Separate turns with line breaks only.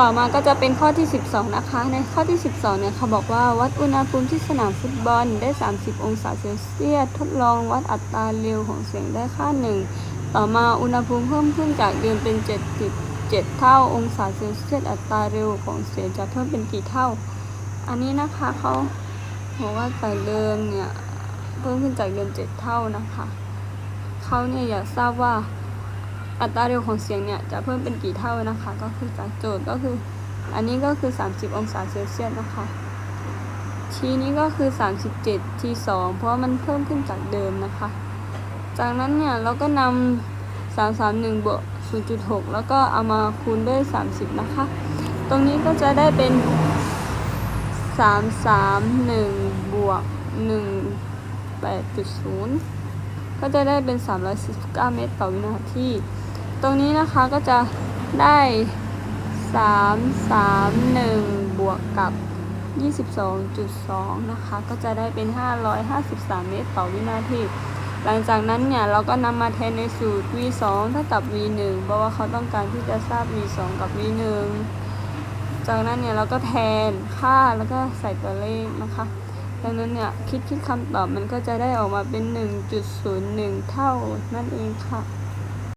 ต่อมาก็จะเป็นข้อที่ 12 นะคะ ในข้อที่ 12 เนี่ยเขาบอกว่าวัดอุณหภูมิที่สนามฟุตบอลได้ 30 องศาเซลเซียสทดลองวัดอัตราเร็วของเสียงได้ค่าหนึ่งต่อมาอุณหภูมิเพิ่มขึ้นจากเดิมเป็น 77 เท่าองศาเซลเซียสอัตราเร็วของเสียงจะเพิ่มเป็นกี่เท่า อันนี้นะคะเขาบอกว่าจากเดิมเนี่ยเพิ่มขึ้นจากเดิม 7 เท่านะคะเขาเนี่ยอยากทราบว่า อัตราเร็วของเสียงเนี่ยจะเพิ่มเป็นกี่เท่านะคะ ก็คือจากโจทย์ก็คืออันนี้ก็คือ 30 องศาเซลเซียสนะคะทีนี้ก็คือ 37ที2เพราะว่ามันเพิ่มขึ้นจากเดิมนะคะ จากนั้นเนี่ยเราก็นำ331บวก0.6 แล้วก็เอามาคูณด้วย 30 นะคะ ตรงนี้ก็จะได้เป็น 331บวก1 8.0 ก็จะได้เป็น 349 เมตรต่อวินาที ตรงนี้นะคะก็จะได้ 331 บวกกับ 22.2 นะคะ ก็จะได้เป็น 553 เมตรต่อวินาทีหลังจากนั้นเนี่ยเราก็นำมาแทนในสูตร v 2เท่ากับ v 1เพราะว่าเขาต้องการที่จะทราบ v 2กับ v 1จากนั้นเนี่ยเราก็แทนค่าแล้วก็ใส่ตัวเลขนะคะดังนั้นเนี่ยคิดคิดคำตอบมันก็จะได้ออกมาเป็น 1.01 เท่านั่นเองค่ะ